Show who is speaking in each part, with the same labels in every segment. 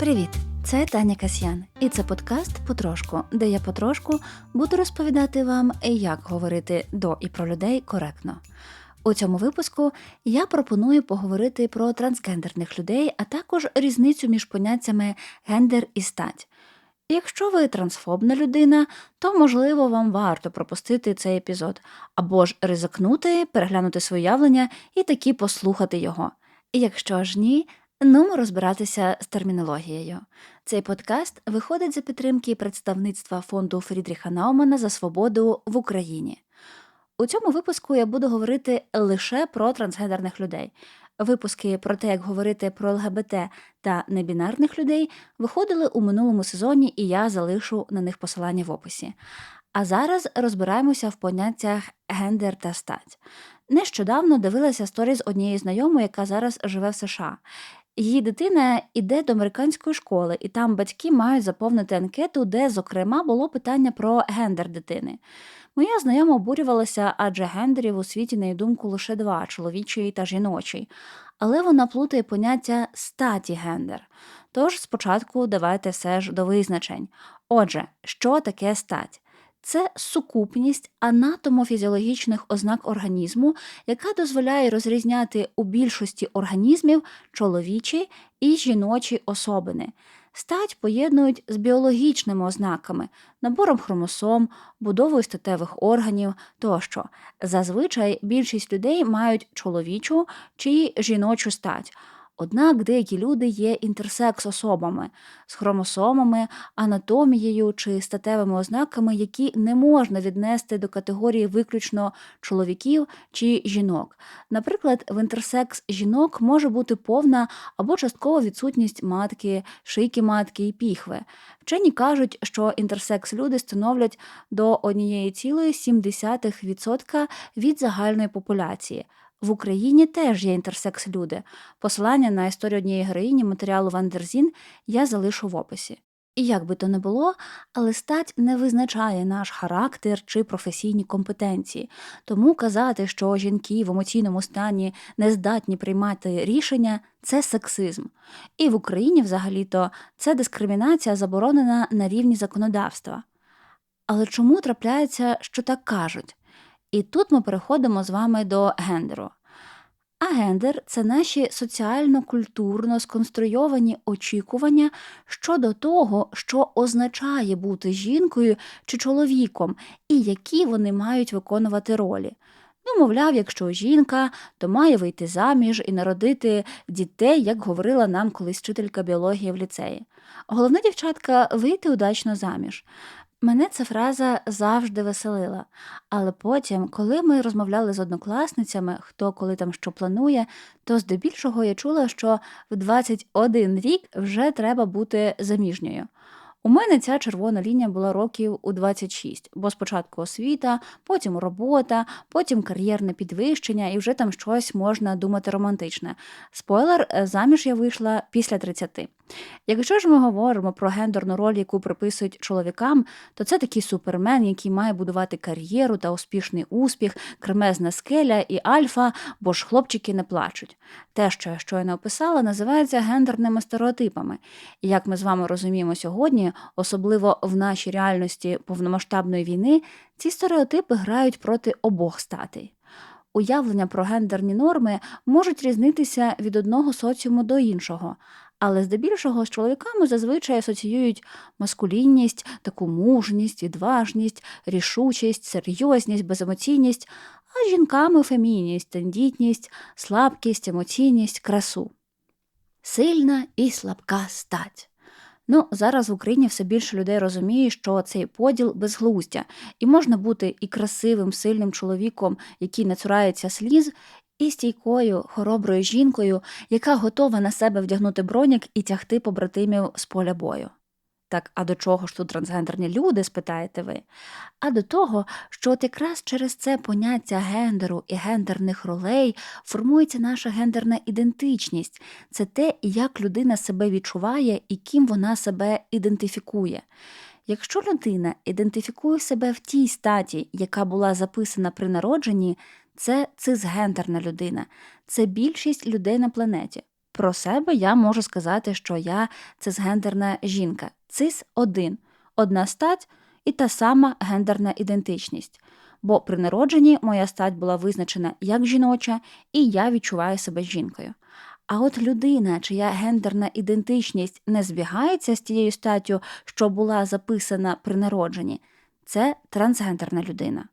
Speaker 1: Привіт! Це Таня Касьян, і це подкаст Потрошку, де я потрошку буду розповідати вам, як говорити до і про людей коректно. У цьому випуску я пропоную поговорити про трансгендерних людей, а також різницю між поняттями гендер і стать. Якщо ви трансфобна людина, то можливо вам варто пропустити цей епізод, або ж ризикнути, переглянути своє явлення і таки послухати його. Якщо ж ні, ну розбиратися з термінологією. Цей подкаст виходить за підтримки представництва фонду Фрідріха Наумана за свободу в Україні. У цьому випуску я буду говорити лише про трансгендерних людей. Випуски про те, як говорити про ЛГБТ та небінарних людей, виходили у минулому сезоні, і я залишу на них посилання в описі. А зараз розбираємося в поняттях гендер та стать. Нещодавно дивилася сторіз однієї знайомої, яка зараз живе в США. Її дитина йде до американської школи, і там батьки мають заповнити анкету, де, зокрема, було питання про гендер дитини. Моя знайома обурювалася, адже гендерів у світі, на її думку, лише два чоловічий та жіночий. Але вона плутає поняття статі гендер. Тож спочатку давайте все ж до визначень. Отже, що таке стать? Це сукупність анатомофізіологічних ознак організму, яка дозволяє розрізняти у більшості організмів чоловічі і жіночі особини. Стать поєднують з біологічними ознаками, набором хромосом, будовою статевих органів тощо. Зазвичай більшість людей мають чоловічу чи жіночу стать. Однак деякі люди є інтерсекс-особами з хромосомами, анатомією чи статевими ознаками, які не можна віднести до категорії виключно чоловіків чи жінок. Наприклад, в інтерсекс жінок може бути повна або часткова відсутність матки, шийки матки і піхви. Вчені кажуть, що інтерсекс люди становлять до 1,7% від загальної популяції. В Україні теж є інтерсекс-люди. Посилання на історію однієї героїні матеріалу Вандерзін я залишу в описі. І як би то не було, але стать не визначає наш характер чи професійні компетенції, тому казати, що жінки в емоційному стані не здатні приймати рішення це сексизм. І в Україні взагалі-то це дискримінація заборонена на рівні законодавства. Але чому трапляється, що так кажуть? І тут ми переходимо з вами до гендеру. А гендер це наші соціально-культурно сконструйовані очікування щодо того, що означає бути жінкою чи чоловіком, і які вони мають виконувати ролі. Ну, мовляв, якщо жінка, то має вийти заміж і народити дітей, як говорила нам колись вчителька біології в ліцеї. Головне, дівчатка, вийти удачно заміж. Мене ця фраза завжди веселила, але потім, коли ми розмовляли з однокласницями, хто коли там що планує, то здебільшого я чула, що в 21 рік вже треба бути заміжньою. У мене ця червона лінія була років у 26, бо спочатку освіта, потім робота, потім кар'єрне підвищення, і вже там щось можна думати романтичне. Спойлер, е, заміж я вийшла після 30. Якщо ж ми говоримо про гендерну роль, яку приписують чоловікам, то це такий супермен, який має будувати кар'єру та успішний успіх, кремезна скеля і альфа, бо ж хлопчики не плачуть. Те, що я щойно описала, називається гендерними стереотипами. І як ми з вами розуміємо сьогодні, особливо в нашій реальності повномасштабної війни, ці стереотипи грають проти обох статей. Уявлення про гендерні норми можуть різнитися від одного соціуму до іншого, але здебільшого з чоловіками зазвичай асоціюють маскулінність, таку мужність, відважність, рішучість, серйозність, беземоційність, а з жінками фемінність, тендітність, слабкість, емоційність, красу. Сильна і слабка стать. Ну, зараз в Україні все більше людей розуміє, що цей поділ безглуздя, і можна бути і красивим, сильним чоловіком, який не цурається сліз, і стійкою, хороброю жінкою, яка готова на себе вдягнути бронік і тягти побратимів з поля бою. Так, а до чого ж тут трансгендерні люди, спитаєте ви? А до того, що от якраз через це поняття гендеру і гендерних ролей формується наша гендерна ідентичність, це те, як людина себе відчуває і ким вона себе ідентифікує. Якщо людина ідентифікує себе в тій статі, яка була записана при народженні, це цисгендерна людина, це більшість людей на планеті. Про себе я можу сказати, що я цисгендерна жінка, цис один, одна стать і та сама гендерна ідентичність. Бо при народженні моя стать була визначена як жіноча, і я відчуваю себе жінкою. А от людина, чия гендерна ідентичність не збігається з тією статтю, що була записана при народженні, це трансгендерна людина.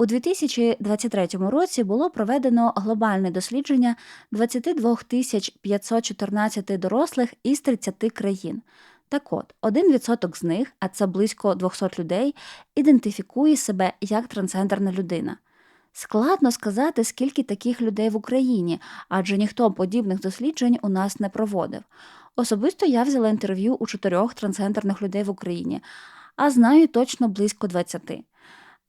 Speaker 1: У 2023 році було проведено глобальне дослідження 22 514 дорослих із 30 країн. Так от, 1% з них, а це близько 200 людей, ідентифікує себе як трансгендерна людина. Складно сказати, скільки таких людей в Україні, адже ніхто подібних досліджень у нас не проводив. Особисто я взяла інтерв'ю у чотирьох трансгендерних людей в Україні, а знаю точно близько 20.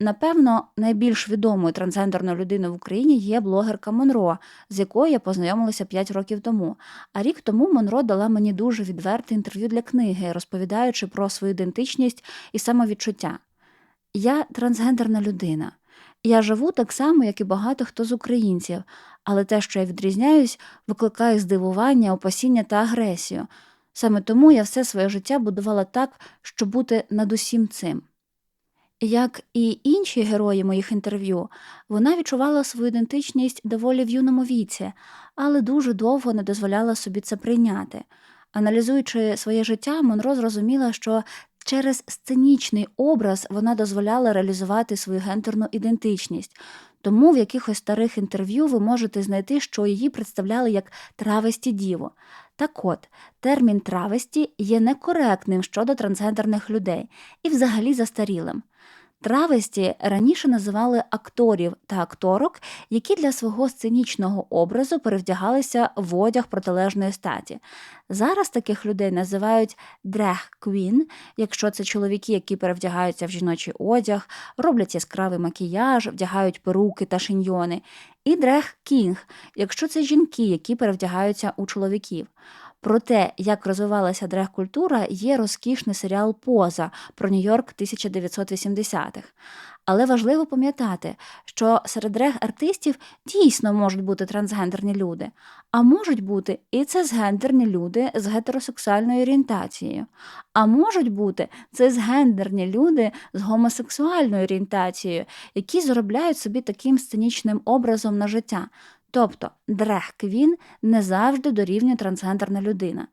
Speaker 1: Напевно, найбільш відомою трансгендерною людиною в Україні є блогерка Монро, з якою я познайомилася 5 років тому. А рік тому Монро дала мені дуже відверте інтерв'ю для книги, розповідаючи про свою ідентичність і самовідчуття. Я трансгендерна людина. Я живу так само, як і багато хто з українців, але те, що я відрізняюсь, викликає здивування, опасіння та агресію. Саме тому я все своє життя будувала так, щоб бути над усім цим. Як і інші герої моїх інтерв'ю, вона відчувала свою ідентичність доволі в юному віці, але дуже довго не дозволяла собі це прийняти. Аналізуючи своє життя, Монро зрозуміла, що через сценічний образ вона дозволяла реалізувати свою гендерну ідентичність. Тому в якихось старих інтерв'ю ви можете знайти, що її представляли як травесті діво. Так от, термін травесті є некоректним щодо трансгендерних людей і взагалі застарілим. Травесті раніше називали акторів та акторок, які для свого сценічного образу перевдягалися в одяг протилежної статі. Зараз таких людей називають дрег-квін, якщо це чоловіки, які перевдягаються в жіночий одяг, роблять яскравий макіяж, вдягають перуки та шиньйони, і дрег-кінг, якщо це жінки, які перевдягаються у чоловіків. Про те, як розвивалася дрег-культура, є розкішний серіал Поза про Нью-Йорк 1980-х. Але важливо пам'ятати, що серед дрег-артистів дійсно можуть бути трансгендерні люди, а можуть бути і цисгендерні люди з гетеросексуальною орієнтацією, а можуть бути цисгендерні люди з гомосексуальною орієнтацією, які заробляють собі таким сценічним образом на життя. Тобто дрег-квін не завжди дорівнює трансгендерна людина.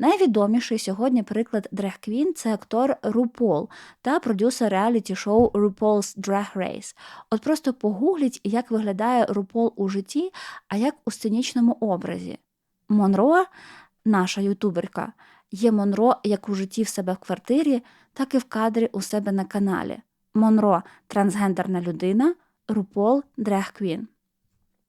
Speaker 1: Найвідоміший сьогодні приклад дрег-квін – це актор Рупол та продюсер реаліті шоу RuPaul's Drag Race. От просто погугліть, як виглядає Рупол у житті, а як у сценічному образі. Монро, наша ютуберка, є Монро як у житті в себе в квартирі, так і в кадрі у себе на каналі. Монро трансгендерна людина, Рупол дрег-квін.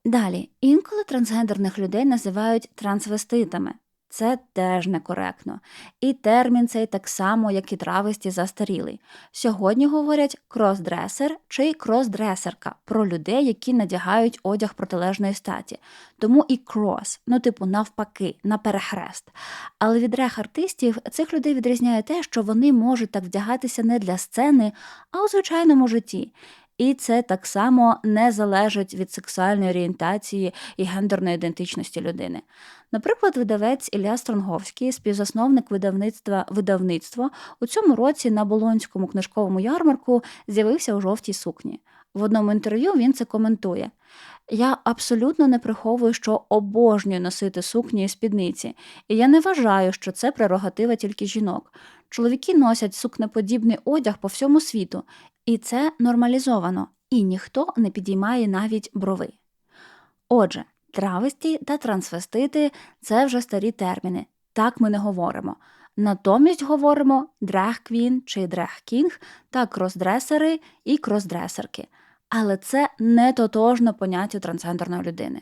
Speaker 1: Далі, інколи трансгендерних людей називають трансвеститами. Це теж некоректно. І термін цей так само, як і трависті застарілий. Сьогодні говорять кросдресер чи кросдресерка про людей, які надягають одяг протилежної статі. Тому і крос, ну типу навпаки, на перехрест. Але від рех-артистів цих людей відрізняє те, що вони можуть так вдягатися не для сцени, а у звичайному житті і це так само не залежить від сексуальної орієнтації і гендерної ідентичності людини. Наприклад, видавець Ілля Стронговський, співзасновник видавництва видавництво, у цьому році на Болонському книжковому ярмарку з'явився у жовтій сукні. В одному інтерв'ю він це коментує. Я абсолютно не приховую, що обожнюю носити сукні і спідниці, і я не вважаю, що це прерогатива тільки жінок. Чоловіки носять сукнеподібний одяг по всьому світу, і це нормалізовано, і ніхто не підіймає навіть брови. Отже, травесті та трансвестити це вже старі терміни, так ми не говоримо. Натомість говоримо драг-квін чи драг-кінг та кросдресери і кросдресерки. Але це не тотожно поняття трансгендерної людини.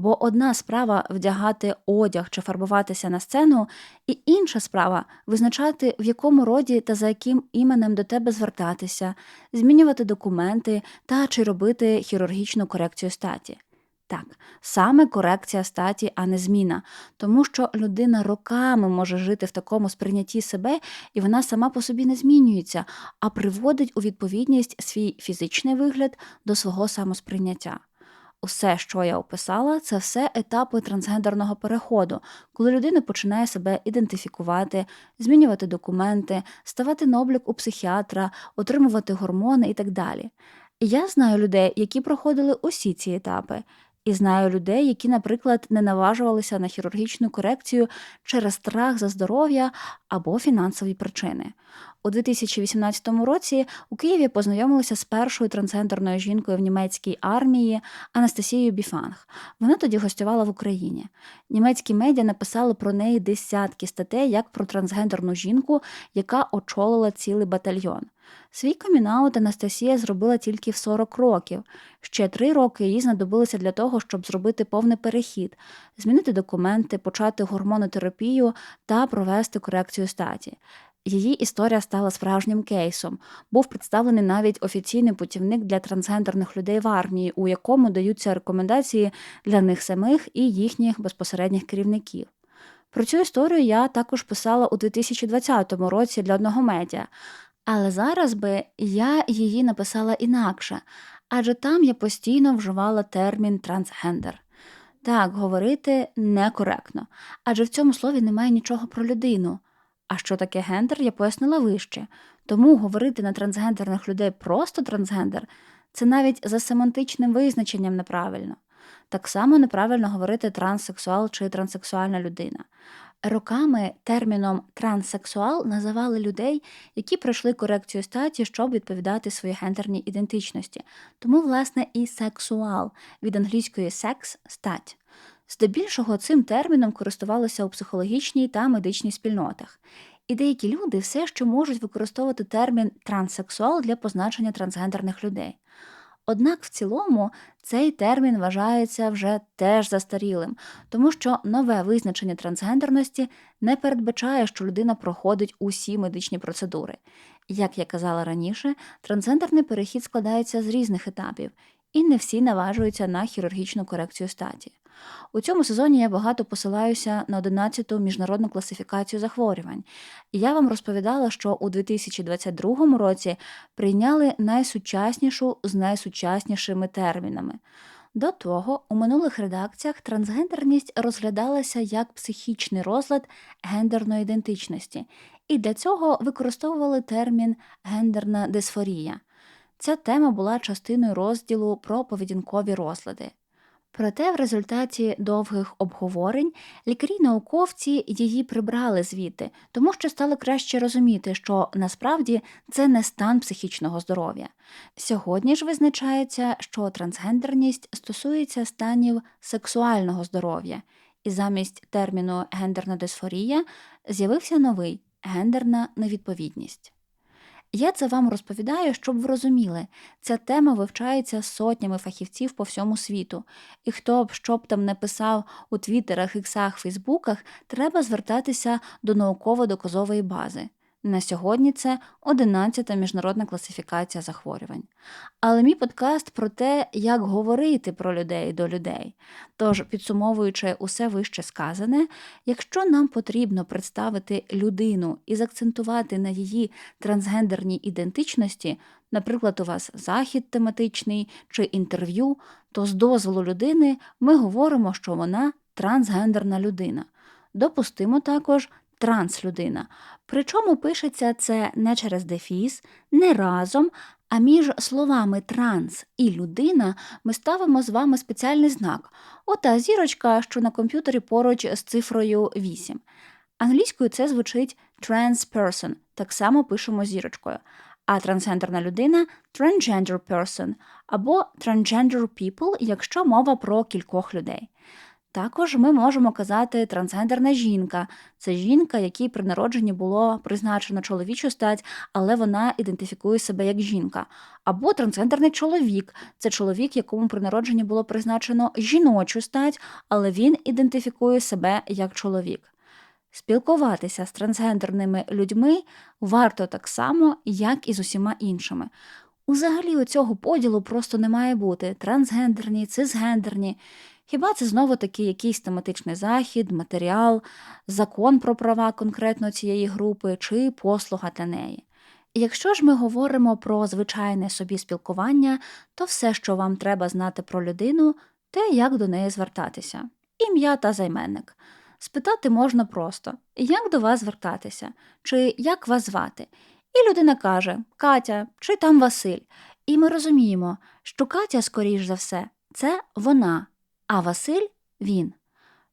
Speaker 1: Бо одна справа вдягати одяг чи фарбуватися на сцену, і інша справа визначати, в якому роді та за яким іменем до тебе звертатися, змінювати документи та чи робити хірургічну корекцію статі. Так, саме корекція статі, а не зміна, тому що людина роками може жити в такому сприйнятті себе, і вона сама по собі не змінюється, а приводить у відповідність свій фізичний вигляд до свого самосприйняття. Усе, що я описала, це все етапи трансгендерного переходу, коли людина починає себе ідентифікувати, змінювати документи, ставати на облік у психіатра, отримувати гормони і так далі. Я знаю людей, які проходили усі ці етапи, і знаю людей, які, наприклад, не наважувалися на хірургічну корекцію через страх за здоров'я або фінансові причини. У 2018 році у Києві познайомилася з першою трансгендерною жінкою в німецькій армії Анастасією Біфанг. Вона тоді гостювала в Україні. Німецькі медіа написали про неї десятки статей як про трансгендерну жінку, яка очолила цілий батальйон. Свій камінаут Анастасія зробила тільки в 40 років. Ще три роки їй знадобилося для того, щоб зробити повний перехід, змінити документи, почати гормонотерапію та провести корекцію статі. Її історія стала справжнім кейсом. Був представлений навіть офіційний путівник для трансгендерних людей в армії, у якому даються рекомендації для них самих і їхніх безпосередніх керівників. Про цю історію я також писала у 2020 році для одного медіа, але зараз би я її написала інакше, адже там я постійно вживала термін трансгендер. Так, говорити некоректно, адже в цьому слові немає нічого про людину. А що таке гендер, я пояснила вище. Тому говорити на трансгендерних людей просто трансгендер це навіть за семантичним визначенням неправильно. Так само неправильно говорити транссексуал чи транссексуальна людина. Роками терміном транссексуал називали людей, які пройшли корекцію статі, щоб відповідати своїй гендерній ідентичності. Тому, власне, і сексуал від англійської секс стать. Здебільшого цим терміном користувалися у психологічній та медичній спільнотах. І деякі люди все ще можуть використовувати термін транссексуал для позначення трансгендерних людей. Однак в цілому цей термін вважається вже теж застарілим, тому що нове визначення трансгендерності не передбачає, що людина проходить усі медичні процедури. Як я казала раніше, трансгендерний перехід складається з різних етапів, і не всі наважуються на хірургічну корекцію статі. У цьому сезоні я багато посилаюся на 11-ту міжнародну класифікацію захворювань, і я вам розповідала, що у 2022 році прийняли найсучаснішу з найсучаснішими термінами. До того, у минулих редакціях трансгендерність розглядалася як психічний розлад гендерної ідентичності, і для цього використовували термін гендерна дисфорія. Ця тема була частиною розділу про поведінкові розлади. Проте в результаті довгих обговорень лікарі науковці її прибрали звідти, тому що стали краще розуміти, що насправді це не стан психічного здоров'я. Сьогодні ж визначається, що трансгендерність стосується станів сексуального здоров'я, і замість терміну гендерна дисфорія з'явився новий гендерна невідповідність. Я це вам розповідаю, щоб ви розуміли, ця тема вивчається сотнями фахівців по всьому світу, і хто б що б там не писав у твіттерах, іксах, фейсбуках, треба звертатися до науково-доказової бази. На сьогодні це 11-та міжнародна класифікація захворювань. Але мій подкаст про те, як говорити про людей до людей. Тож, підсумовуючи усе вище сказане, якщо нам потрібно представити людину і закцентувати на її трансгендерній ідентичності, наприклад, у вас захід тематичний чи інтерв'ю, то з дозволу людини ми говоримо, що вона трансгендерна людина. Допустимо також транслюдина. Причому пишеться це не через дефіс, не разом, а між словами транс і людина ми ставимо з вами спеціальний знак. Ота зірочка, що на комп'ютері поруч з цифрою 8. Англійською це звучить trans person, так само пишемо зірочкою. А трансгендерна людина transgender person або transgender people, якщо мова про кількох людей. Також ми можемо казати трансгендерна жінка. Це жінка, якій при народженні було призначено чоловічу стать, але вона ідентифікує себе як жінка. Або трансгендерний чоловік це чоловік, якому при народженні було призначено жіночу стать, але він ідентифікує себе як чоловік. Спілкуватися з трансгендерними людьми варто так само, як і з усіма іншими. Узагалі у цього поділу просто не має бути трансгендерні, цисгендерні. Хіба це знову таки якийсь тематичний захід, матеріал, закон про права конкретно цієї групи чи послуга для неї? І якщо ж ми говоримо про звичайне собі спілкування, то все, що вам треба знати про людину, те, як до неї звертатися. Ім'я та займенник. Спитати можна просто, як до вас звертатися, чи як вас звати. І людина каже Катя чи там Василь. І ми розуміємо, що Катя, скоріш за все, це вона, а Василь він.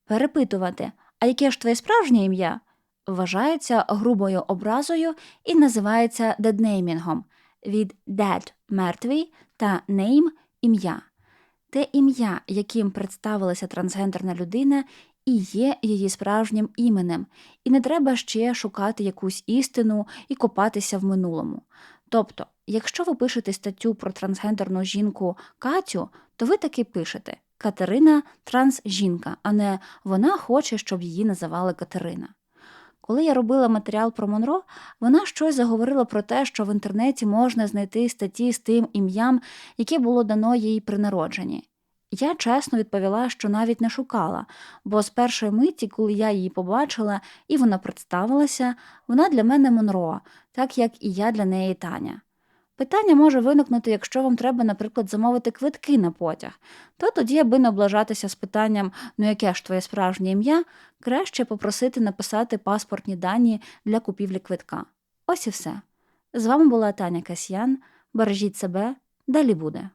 Speaker 1: Перепитувати, а яке ж твоє справжнє ім'я? Вважається грубою образою і називається деднеймінгом від dead – мертвий та name – ім'я. Те ім'я, яким представилася трансгендерна людина, і є її справжнім іменем, і не треба ще шукати якусь істину і копатися в минулому. Тобто, якщо ви пишете статтю про трансгендерну жінку Катю, то ви таки пишете Катерина трансжінка, а не вона хоче, щоб її називали Катерина. Коли я робила матеріал про Монро, вона щось заговорила про те, що в інтернеті можна знайти статті з тим ім'ям, яке було дано їй при народженні. Я чесно відповіла, що навіть не шукала, бо з першої миті, коли я її побачила і вона представилася, вона для мене Монро, так як і я для неї Таня. Питання може виникнути, якщо вам треба, наприклад, замовити квитки на потяг, то тоді, аби не облажатися з питанням, ну яке ж твоє справжнє ім'я, краще попросити написати паспортні дані для купівлі квитка. Ось і все. З вами була Таня Касьян. Бережіть себе, далі буде.